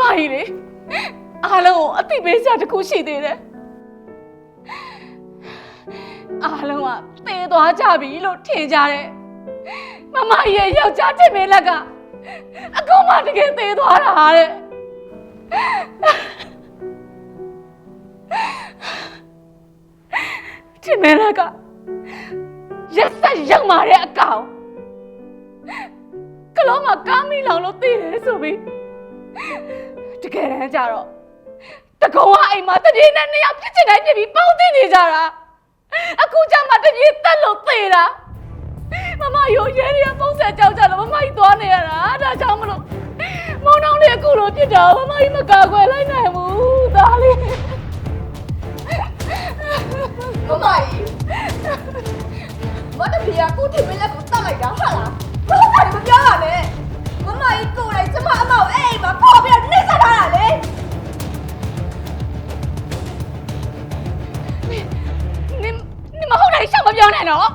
မမကြီးလေအားလုံးကိုအသိပေးစရာတစ်ခုရှိသေးတယ်အားလုံးကသေသွားကြပြီလို့ထင်ကြတယ်မမကြီးရဲ့ယောက်ျားတင်မင်းလက်ကအခုမှတကယ်သေသွားတာတဲ့တင်မင်းလက်ကရက်ဆက်ရောက်มาတဲ့အကောင်ကလောမှာကားမီလောင်လို့သေတယ်ဆိုပြီး တကယ်တမ်းကျတော့တကုံကအိမ်မှာတပြေးနဲ့နှစ်ယောက်ဖြစ်ချင်တိုင်းဖြစ်ပြီးပေါင်းသိနေကြတာအခုကျမှတပြေးတက်လို့သေတာမမရိုးရဲရဲပုံစံကြောက်ကြလို့မမကြီးသွားနေရတာဒါကြောင့်မလို့မောင်နှောင်းလေးအခုလိုဖြစ်တာမမကြီးမကာကွယ်လိုက်နိုင်ဘူးသားလေးမမကြီးမတပီကကိုတင်မလက် ပြောနဲ့နော်